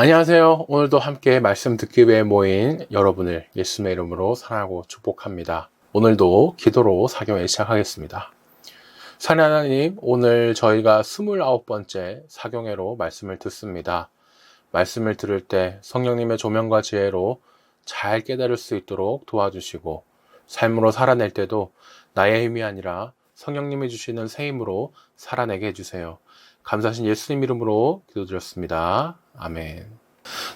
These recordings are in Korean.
안녕하세요. 오늘도 함께 말씀 듣기 위해 모인 여러분을 예수님의 이름으로 사랑하고 축복합니다. 오늘도 기도로 사경을 시작하겠습니다. 사랑 하나님, 오늘 저희가 29번째 사경회로 말씀을 듣습니다. 말씀을 들을 때 성령님의 조명과 지혜로 잘 깨달을 수 있도록 도와주시고 삶으로 살아낼 때도 나의 힘이 아니라 성령님이 주시는 새 힘으로 살아내게 해주세요. 감사하신 예수님 이름으로 기도드렸습니다. 아멘.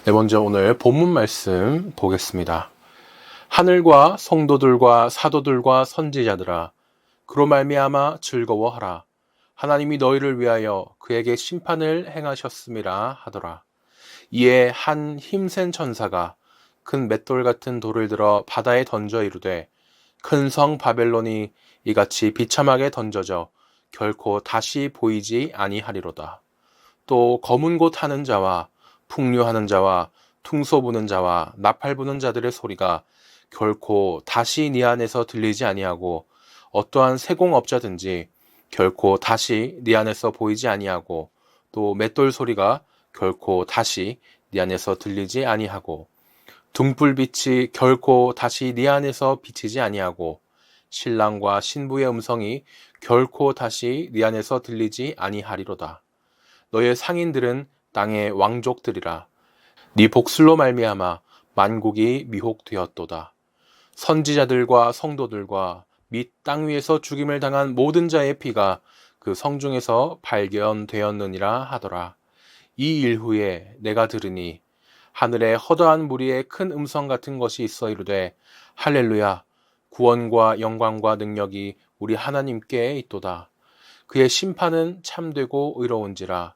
네, 먼저 오늘 본문 말씀 보겠습니다. 하늘과 성도들과 사도들과 선지자들아, 그로 말미암아 즐거워하라. 하나님이 너희를 위하여 그에게 심판을 행하셨음이라 하더라. 이에 한 힘센 천사가 큰 맷돌 같은 돌을 들어 바다에 던져 이르되 큰 성 바벨론이 이같이 비참하게 던져져 결코 다시 보이지 아니하리로다. 또 검은 곳 하는 자와 풍류하는 자와 퉁소 부는 자와 나팔 부는 자들의 소리가 결코 다시 네 안에서 들리지 아니하고 어떠한 세공업자든지 결코 다시 네 안에서 보이지 아니하고 또 맷돌 소리가 결코 다시 네 안에서 들리지 아니하고 등불빛이 결코 다시 네 안에서 비치지 아니하고 신랑과 신부의 음성이 결코 다시 네 안에서 들리지 아니하리로다. 너의 상인들은 땅의 왕족들이라. 네 복술로 말미암아 만국이 미혹되었도다. 선지자들과 성도들과 및 땅 위에서 죽임을 당한 모든 자의 피가 그 성중에서 발견되었느니라 하더라. 이 일 후에 내가 들으니 하늘에 허다한 무리의 큰 음성 같은 것이 있어 이르되 할렐루야 구원과 영광과 능력이 우리 하나님께 있도다. 그의 심판은 참되고 의로운지라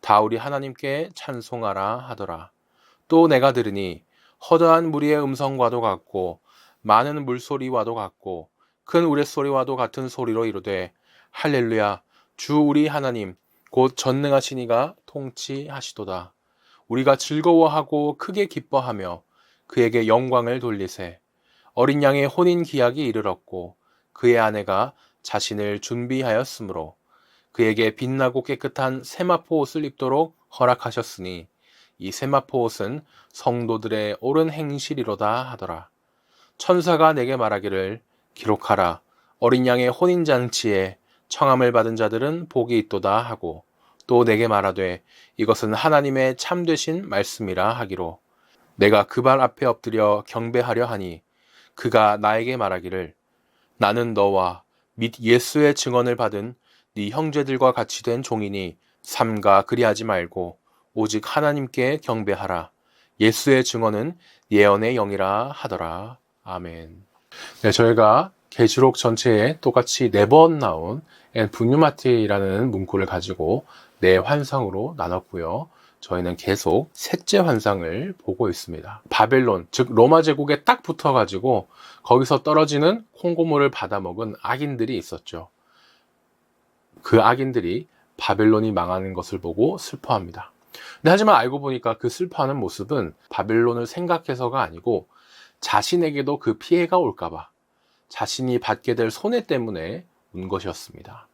다 우리 하나님께 찬송하라 하더라. 또 내가 들으니 허다한 무리의 음성과도 같고 많은 물소리와도 같고 큰 우레소리와도 같은 소리로 이르되 할렐루야 주 우리 하나님 곧 전능하시니가 통치하시도다. 우리가 즐거워하고 크게 기뻐하며 그에게 영광을 돌리세. 어린 양의 혼인 기약이 이르렀고 그의 아내가 자신을 준비하였으므로 그에게 빛나고 깨끗한 세마포 옷을 입도록 허락하셨으니 이 세마포 옷은 성도들의 옳은 행실이로다 하더라. 천사가 내게 말하기를 기록하라. 어린 양의 혼인 잔치에 청함을 받은 자들은 복이 있도다 하고 또 내게 말하되 이것은 하나님의 참되신 말씀이라 하기로 내가 그 발 앞에 엎드려 경배하려 하니 그가 나에게 말하기를 나는 너와 및 예수의 증언을 받은 네 형제들과 같이 된 종이니 삼가 그리하지 말고 오직 하나님께 경배하라. 예수의 증언은 예언의 영이라 하더라. 아멘. 네, 저희가 계시록 전체에 똑같이 네 번 나온 분유마티라는 문구를 가지고 네 환상으로 나눴고요. 저희는 계속 셋째 환상을 보고 있습니다. 바벨론, 즉 로마 제국에 딱 붙어가지고 거기서 떨어지는 콩고물을 받아먹은 악인들이 있었죠. 그 악인들이 바벨론이 망하는 것을 보고 슬퍼합니다. 근데 하지만 알고 보니까 그 슬퍼하는 모습은 바벨론을 생각해서가 아니고 자신에게도 그 피해가 올까봐 자신이 받게 될 손해 때문에 운 것이었습니다.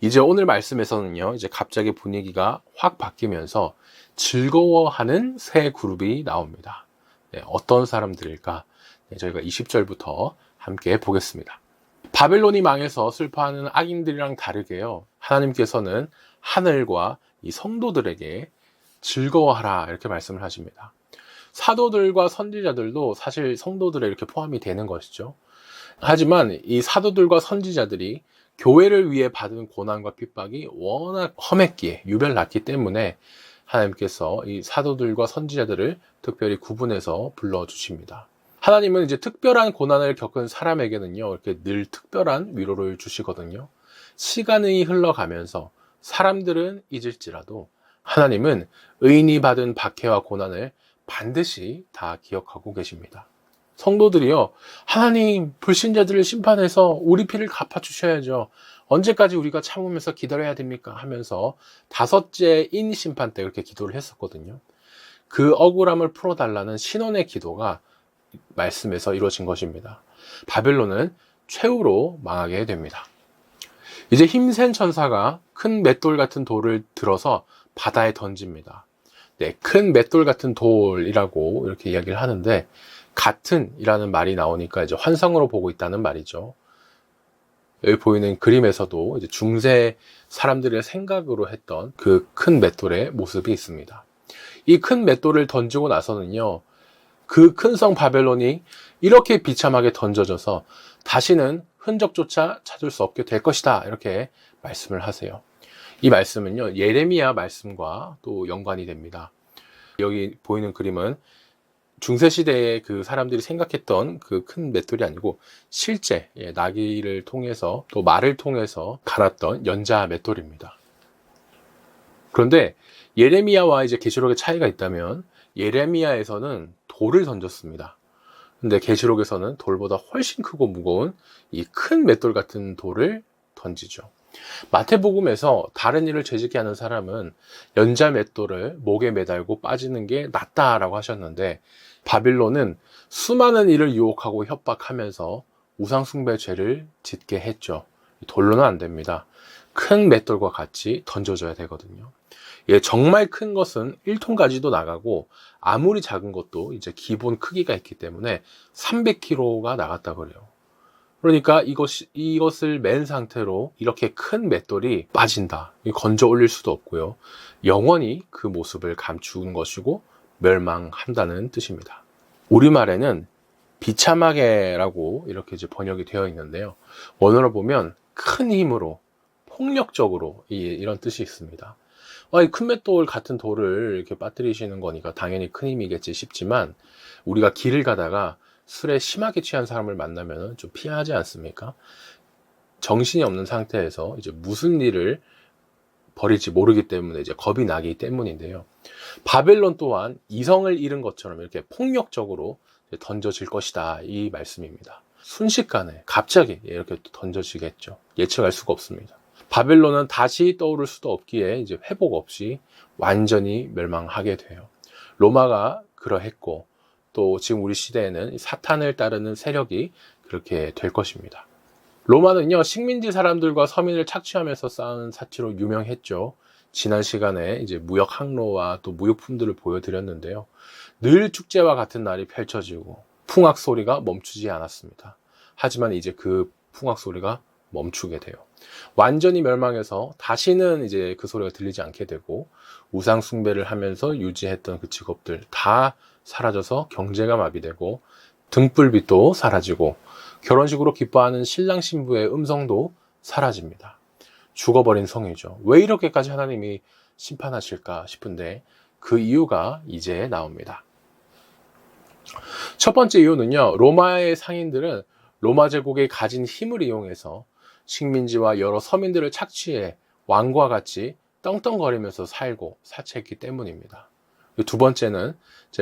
이제 오늘 말씀에서는요, 이제 갑자기 분위기가 확 바뀌면서 즐거워하는 새 그룹이 나옵니다. 네, 어떤 사람들일까? 네, 저희가 20절부터 함께 보겠습니다. 바벨론이 망해서 슬퍼하는 악인들이랑 다르게요. 하나님께서는 하늘과 이 성도들에게 즐거워하라 이렇게 말씀을 하십니다. 사도들과 선지자들도 사실 성도들에 이렇게 포함이 되는 것이죠. 하지만 이 사도들과 선지자들이 교회를 위해 받은 고난과 핍박이 워낙 험했기에 유별났기 때문에 하나님께서 이 사도들과 선지자들을 특별히 구분해서 불러 주십니다. 하나님은 이제 특별한 고난을 겪은 사람에게는요, 이렇게 늘 특별한 위로를 주시거든요. 시간이 흘러가면서 사람들은 잊을지라도 하나님은 의인이 받은 박해와 고난을 반드시 다 기억하고 계십니다. 성도들이요, 하나님, 불신자들을 심판해서 우리 피를 갚아주셔야죠. 언제까지 우리가 참으면서 기다려야 됩니까? 하면서 다섯째 인 심판 때 그렇게 기도를 했었거든요. 그 억울함을 풀어달라는 신원의 기도가 말씀에서 이루어진 것입니다. 바벨론은 최후로 망하게 됩니다. 이제 힘센 천사가 큰 맷돌 같은 돌을 들어서 바다에 던집니다. 네, 큰 맷돌 같은 돌이라고 이렇게 이야기를 하는데 같은이라는 말이 나오니까 이제 환상으로 보고 있다는 말이죠. 여기 보이는 그림에서도 이제 중세 사람들의 생각으로 했던 그 큰 맷돌의 모습이 있습니다. 이 큰 맷돌을 던지고 나서는요, 그 큰 성 바벨론이 이렇게 비참하게 던져져서 다시는 흔적조차 찾을 수 없게 될 것이다. 이렇게 말씀을 하세요. 이 말씀은요, 예레미야 말씀과 또 연관이 됩니다. 여기 보이는 그림은 중세시대에 그 사람들이 생각했던 그 큰 맷돌이 아니고 실제 예, 나귀를 통해서 또 말을 통해서 갈았던 연자 맷돌입니다. 그런데 예레미야와 이제 계시록의 차이가 있다면 예레미야에서는 돌을 던졌습니다. 근데 계시록에서는 돌보다 훨씬 크고 무거운 이 큰 맷돌 같은 돌을 던지죠. 마태복음에서 다른 일을 죄짓게 하는 사람은 연자 맷돌을 목에 매달고 빠지는 게 낫다라고 하셨는데 바빌론은 수많은 일을 유혹하고 협박하면서 우상숭배 죄를 짓게 했죠. 돌로는 안 됩니다. 큰 맷돌과 같이 던져줘야 되거든요. 예, 정말 큰 것은 1톤까지도 나가고 아무리 작은 것도 이제 기본 크기가 있기 때문에 300kg가 나갔다 그래요. 그러니까 이것 이것을 맨 상태로 이렇게 큰 맷돌이 빠진다. 건져 올릴 수도 없고요. 영원히 그 모습을 감추는 것이고 멸망한다는 뜻입니다. 우리말에는 비참하게라고 이렇게 이제 번역이 되어 있는데요. 원어로 보면 큰 힘으로 폭력적으로 이, 런 뜻이 있습니다. 아, 큰 맷돌 같은 돌을 이렇게 빠뜨리시는 거니까 당연히 큰 힘이겠지 싶지만 우리가 길을 가다가 술에 심하게 취한 사람을 만나면 좀 피하지 않습니까? 정신이 없는 상태에서 이제 무슨 일을 벌일지 모르기 때문에 이제 겁이 나기 때문인데요. 바벨론 또한 이성을 잃은 것처럼 이렇게 폭력적으로 던져질 것이다. 이 말씀입니다. 순식간에 갑자기 이렇게 던져지겠죠. 예측할 수가 없습니다. 바벨론은 다시 떠오를 수도 없기에 이제 회복 없이 완전히 멸망하게 돼요. 로마가 그러했고 또 지금 우리 시대에는 사탄을 따르는 세력이 그렇게 될 것입니다. 로마는요, 식민지 사람들과 서민을 착취하면서 쌓은 사치로 유명했죠. 지난 시간에 이제 무역 항로와 또 무역품들을 보여드렸는데요. 늘 축제와 같은 날이 펼쳐지고 풍악 소리가 멈추지 않았습니다. 하지만 이제 그 풍악 소리가 멈추게 돼요. 완전히 멸망해서 다시는 이제 그 소리가 들리지 않게 되고 우상 숭배를 하면서 유지했던 그 직업들 다 사라져서 경제가 마비되고 등불빛도 사라지고 결혼식으로 기뻐하는 신랑 신부의 음성도 사라집니다. 죽어버린 성이죠. 왜 이렇게까지 하나님이 심판하실까 싶은데 그 이유가 이제 나옵니다. 첫 번째 이유는요, 로마의 상인들은 로마 제국의 가진 힘을 이용해서 식민지와 여러 서민들을 착취해 왕과 같이 떵떵거리면서 살고 사채했기 때문입니다. 두 번째는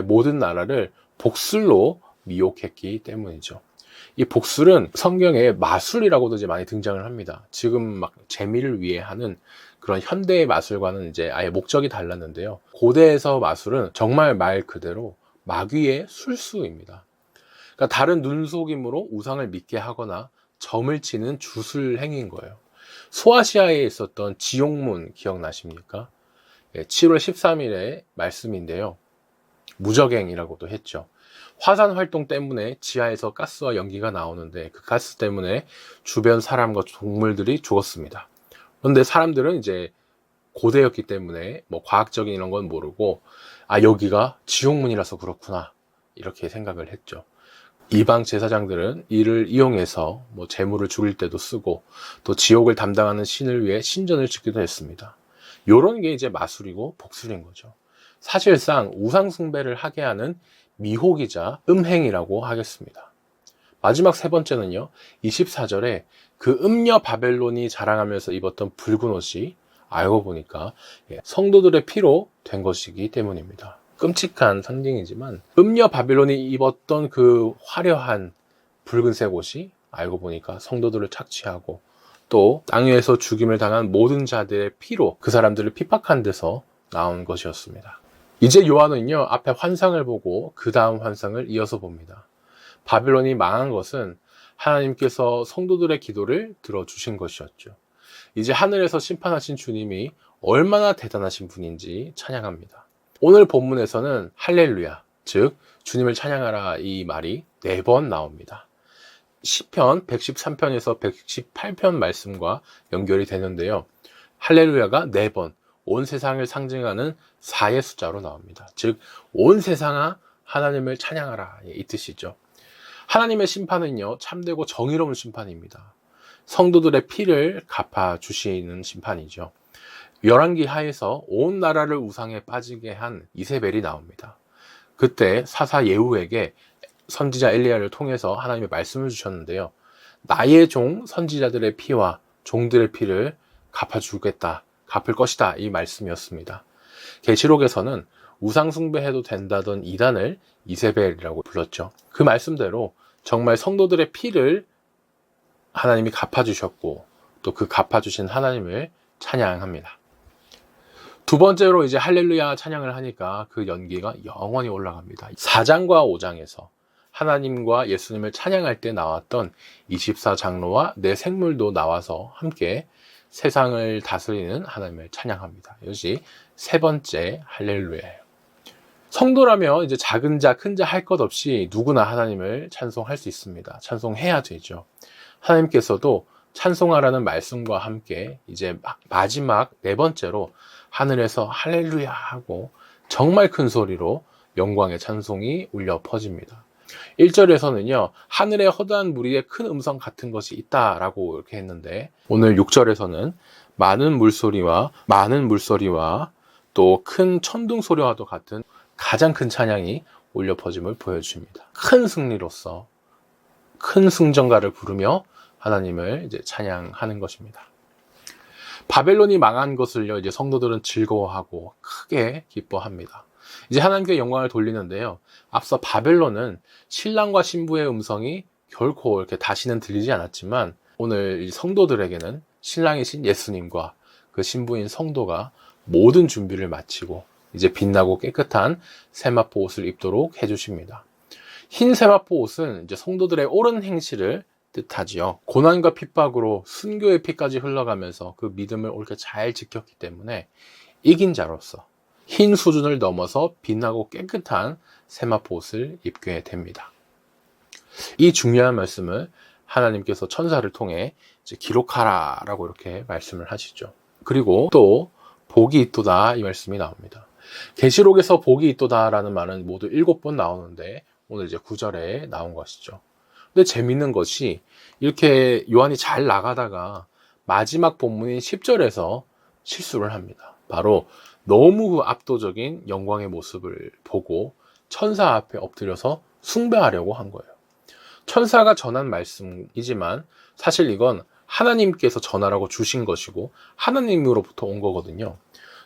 모든 나라를 복술로 미혹했기 때문이죠. 이 복술은 성경에 마술이라고도 이제 많이 등장을 합니다. 지금 막 재미를 위해 하는 그런 현대의 마술과는 이제 아예 목적이 달랐는데요. 고대에서 마술은 정말 말 그대로 마귀의 술수입니다. 그러니까 다른 눈속임으로 우상을 믿게 하거나 점을 치는 주술 행위인 거예요. 소아시아에 있었던 지옥문 기억나십니까? 7월 13일의 말씀인데요. 무적행이라고도 했죠. 화산 활동 때문에 지하에서 가스와 연기가 나오는데 그 가스 때문에 주변 사람과 동물들이 죽었습니다. 그런데 사람들은 이제 고대였기 때문에 뭐 과학적인 이런 건 모르고 아 여기가 지옥문이라서 그렇구나 이렇게 생각을 했죠. 이방 제사장들은 이를 이용해서 뭐 재물을 죽일 때도 쓰고 또 지옥을 담당하는 신을 위해 신전을 짓기도 했습니다. 요런 게 이제 마술이고 복술인 거죠. 사실상 우상숭배를 하게 하는 미혹이자 음행이라고 하겠습니다. 마지막 세 번째는요, 24절에 그 음녀 바벨론이 자랑하면서 입었던 붉은 옷이 알고 보니까 예, 성도들의 피로 된 것이기 때문입니다. 끔찍한 상징이지만 음녀 바빌론이 입었던 그 화려한 붉은색 옷이 알고 보니까 성도들을 착취하고 또 땅 위에서 죽임을 당한 모든 자들의 피로 그 사람들을 핍박한 데서 나온 것이었습니다. 이제 요한은요, 앞에 환상을 보고 그 다음 환상을 이어서 봅니다. 바빌론이 망한 것은 하나님께서 성도들의 기도를 들어주신 것이었죠. 이제 하늘에서 심판하신 주님이 얼마나 대단하신 분인지 찬양합니다. 오늘 본문에서는 할렐루야, 즉 주님을 찬양하라 이 말이 네 번 나옵니다. 시편 113편에서 118편 말씀과 연결이 되는데요. 할렐루야가 네 번, 온 세상을 상징하는 4의 숫자로 나옵니다. 즉, 온 세상아 하나님을 찬양하라 이 뜻이죠. 하나님의 심판은요, 참되고 정의로운 심판입니다. 성도들의 피를 갚아 주시는 심판이죠. 열왕기 하에서 온 나라를 우상에 빠지게 한 이세벨이 나옵니다. 그때 사사 예후에게 선지자 엘리야를 통해서 하나님의 말씀을 주셨는데요. 나의 종 선지자들의 피와 종들의 피를 갚아주겠다, 갚을 것이다 이 말씀이었습니다. 계시록에서는 우상 숭배해도 된다던 이단을 이세벨이라고 불렀죠. 그 말씀대로 정말 성도들의 피를 하나님이 갚아주셨고 또 그 갚아주신 하나님을 찬양합니다. 두 번째로 이제 할렐루야 찬양을 하니까 그 연기가 영원히 올라갑니다. 4장과 5장에서 하나님과 예수님을 찬양할 때 나왔던 24장로와 내 생물도 나와서 함께 세상을 다스리는 하나님을 찬양합니다. 이것이 세 번째 할렐루야예요. 성도라면 이제 작은 자, 큰 자 할 것 없이 누구나 하나님을 찬송할 수 있습니다. 찬송해야 되죠. 하나님께서도 찬송하라는 말씀과 함께 이제 마지막 네 번째로 하늘에서 할렐루야 하고 정말 큰 소리로 영광의 찬송이 울려 퍼집니다. 1절에서는요, 하늘의 허다한 무리에 큰 음성 같은 것이 있다라고 이렇게 했는데, 오늘 6절에서는 많은 물소리와, 많은 물소리와 또 큰 천둥 소리와도 같은 가장 큰 찬양이 울려 퍼짐을 보여줍니다. 큰 승리로서 큰 승전가를 부르며 하나님을 이제 찬양하는 것입니다. 바벨론이 망한 것을요, 이제 성도들은 즐거워하고 크게 기뻐합니다. 이제 하나님께 영광을 돌리는데요. 앞서 바벨론은 신랑과 신부의 음성이 결코 이렇게 다시는 들리지 않았지만 오늘 이 성도들에게는 신랑이신 예수님과 그 신부인 성도가 모든 준비를 마치고 이제 빛나고 깨끗한 세마포 옷을 입도록 해주십니다. 흰 세마포 옷은 이제 성도들의 옳은 행실을 뜻하지요. 고난과 핍박으로 순교의 피까지 흘러가면서 그 믿음을 옳게 잘 지켰기 때문에 이긴 자로서 흰 수준을 넘어서 빛나고 깨끗한 세마포 옷을 입게 됩니다. 이 중요한 말씀을 하나님께서 천사를 통해 기록하라 라고 이렇게 말씀을 하시죠. 그리고 또 복이 있도다 이 말씀이 나옵니다. 계시록에서 복이 있도다라는 말은 모두 일곱 번 나오는데 오늘 이제 구절에 나온 것이죠. 근데 재밌는 것이 이렇게 요한이 잘 나가다가 마지막 본문인 10절에서 실수를 합니다. 바로 너무 그 압도적인 영광의 모습을 보고 천사 앞에 엎드려서 숭배하려고 한 거예요. 천사가 전한 말씀이지만 사실 이건 하나님께서 전하라고 주신 것이고 하나님으로부터 온 거거든요.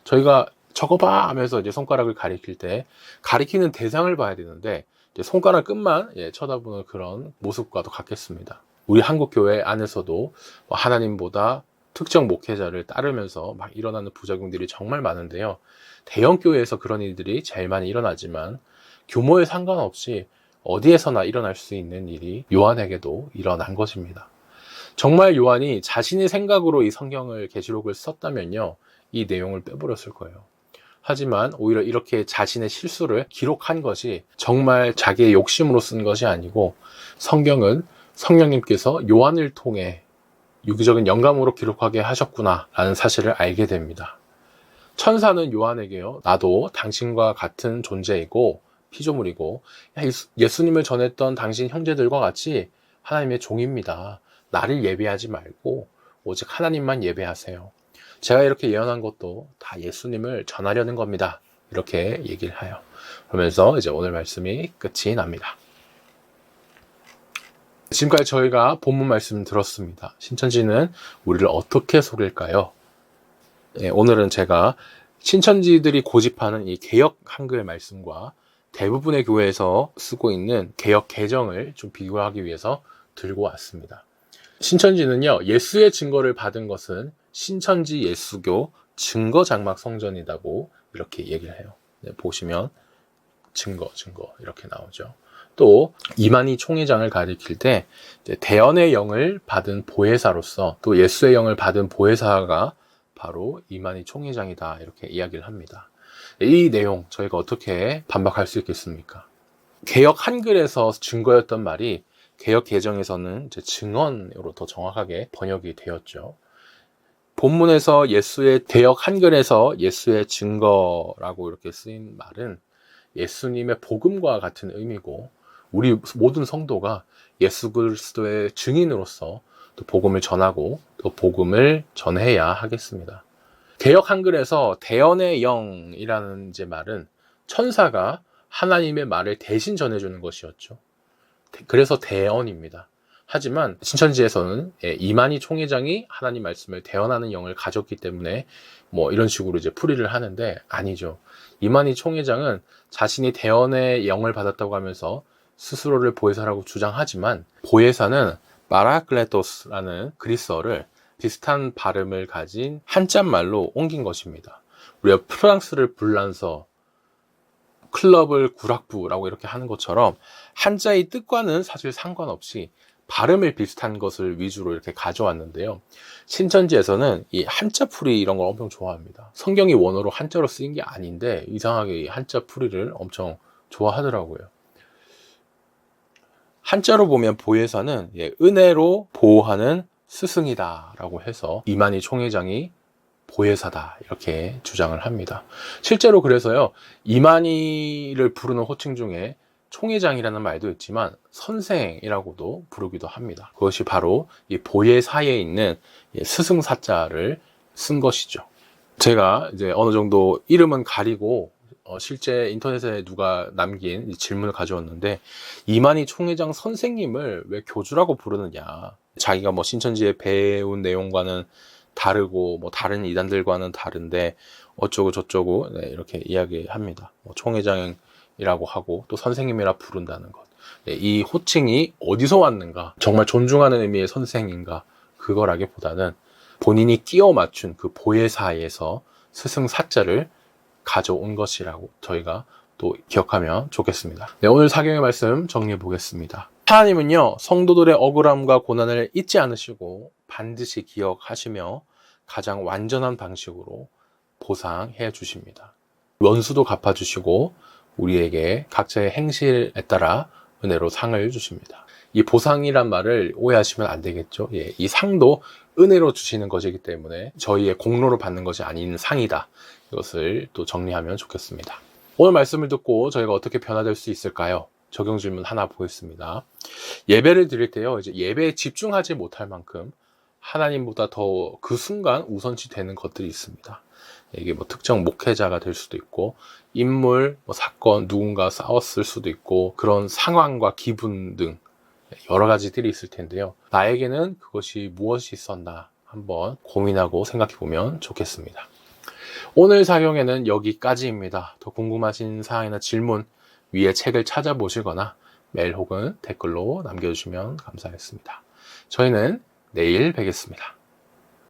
저희가 저거 봐 하면서 이제 손가락을 가리킬 때 가리키는 대상을 봐야 되는데 손가락 끝만 예, 쳐다보는 그런 모습과도 같겠습니다. 우리 한국 교회 안에서도 뭐 하나님보다 특정 목회자를 따르면서 막 일어나는 부작용들이 정말 많은데요. 대형 교회에서 그런 일들이 제일 많이 일어나지만 규모에 상관없이 어디에서나 일어날 수 있는 일이 요한에게도 일어난 것입니다. 정말 요한이 자신의 생각으로 이 성경을 계시록을 썼다면요. 이 내용을 빼버렸을 거예요. 하지만 오히려 이렇게 자신의 실수를 기록한 것이 정말 자기의 욕심으로 쓴 것이 아니고 성경은 성령님께서 요한을 통해 유기적인 영감으로 기록하게 하셨구나 라는 사실을 알게 됩니다. 천사는 요한에게요, 나도 당신과 같은 존재이고 피조물이고 예수님을 전했던 당신 형제들과 같이 하나님의 종입니다. 나를 예배하지 말고 오직 하나님만 예배하세요. 제가 이렇게 예언한 것도 다 예수님을 전하려는 겁니다. 이렇게 얘기를 해요. 그러면서 이제 오늘 말씀이 끝이 납니다. 지금까지 저희가 본문 말씀 들었습니다. 신천지는 우리를 어떻게 속일까요? 예, 오늘은 제가 신천지들이 고집하는 이 개혁 한글 말씀과 대부분의 교회에서 쓰고 있는 개혁 개정을 좀 비교하기 위해서 들고 왔습니다. 신천지는요, 예수의 증거를 받은 것은 신천지 예수교 증거 장막 성전이라고 이렇게 얘기를 해요. 네, 보시면 증거, 증거 이렇게 나오죠. 또 이만희 총회장을 가리킬 때 대언의 영을 받은 보혜사로서 또 예수의 영을 받은 보혜사가 바로 이만희 총회장이다 이렇게 이야기를 합니다. 이 내용 저희가 어떻게 반박할 수 있겠습니까? 개혁 한글에서 증거였던 말이 개혁 개정에서는 증언으로 더 정확하게 번역이 되었죠. 본문에서 예수의 개혁 한글에서 예수의 증거라고 이렇게 쓰인 말은 예수님의 복음과 같은 의미고 우리 모든 성도가 예수 그리스도의 증인으로서 또 복음을 전하고 또 복음을 전해야 하겠습니다. 개혁 한글에서 대언의 영이라는 이제 말은 천사가 하나님의 말을 대신 전해주는 것이었죠. 그래서 대언입니다. 하지만 신천지에서는 예, 이만희 총회장이 하나님 말씀을 대언하는 영을 가졌기 때문에 뭐 이런 식으로 이제 풀이를 하는데 아니죠. 이만희 총회장은 자신이 대언의 영을 받았다고 하면서 스스로를 보혜사라고 주장하지만 보혜사는 마라클레토스라는 그리스어를 비슷한 발음을 가진 한자말로 옮긴 것입니다. 우리가 프랑스를 불란서 클럽을 구락부라고 이렇게 하는 것처럼 한자의 뜻과는 사실 상관없이 발음을 비슷한 것을 위주로 이렇게 가져왔는데요. 신천지에서는 이 한자 풀이 이런 걸 엄청 좋아합니다. 성경이 원어로 한자로 쓰인 게 아닌데 이상하게 이 한자 풀이를 엄청 좋아하더라고요. 한자로 보면 보혜사는 예, 은혜로 보호하는 스승이다라고 해서 이만희 총회장이 보혜사다 이렇게 주장을 합니다. 실제로 그래서요 이만희를 부르는 호칭 중에 총회장이라는 말도 있지만 선생이라고도 부르기도 합니다. 그것이 바로 이 보혜사에 있는 스승 사자를 쓴 것이죠. 제가 이제 어느 정도 이름은 가리고 어, 실제 인터넷에 누가 남긴 질문을 가져왔는데 이만희 총회장 선생님을 왜 교주라고 부르느냐 자기가 뭐 신천지에 배운 내용과는 다르고 뭐 다른 이단들과는 다른데 어쩌고 저쩌고 네, 이렇게 이야기합니다. 뭐 총회장 이라고 하고 또 선생님이라 부른다는 것. 네, 이 호칭이 어디서 왔는가? 정말 존중하는 의미의 선생인가? 그거라기보다는 본인이 끼워 맞춘 그 보혜사에서 스승 사자를 가져온 것이라고 저희가 또 기억하면 좋겠습니다. 네, 오늘 사경의 말씀 정리해 보겠습니다. 하나님은요, 성도들의 억울함과 고난을 잊지 않으시고 반드시 기억하시며 가장 완전한 방식으로 보상해 주십니다. 원수도 갚아주시고 우리에게 각자의 행실에 따라 은혜로 상을 주십니다. 이 보상이란 말을 오해하시면 안 되겠죠. 예, 이 상도 은혜로 주시는 것이기 때문에 저희의 공로로 받는 것이 아닌 상이다. 이것을 또 정리하면 좋겠습니다. 오늘 말씀을 듣고 저희가 어떻게 변화될 수 있을까요? 적용 질문 하나 보겠습니다. 예배를 드릴 때요, 이제 예배에 집중하지 못할 만큼 하나님보다 더 그 순간 우선시 되는 것들이 있습니다. 이게 뭐 특정 목회자가 될 수도 있고, 인물, 뭐 사건, 누군가 싸웠을 수도 있고, 그런 상황과 기분 등 여러 가지들이 있을 텐데요. 나에게는 그것이 무엇이 있었나 한번 고민하고 생각해 보면 좋겠습니다. 오늘 사경에는 여기까지입니다. 더 궁금하신 사항이나 질문 위에 책을 찾아보시거나 메일 혹은 댓글로 남겨주시면 감사하겠습니다. 저희는 내일 뵙겠습니다.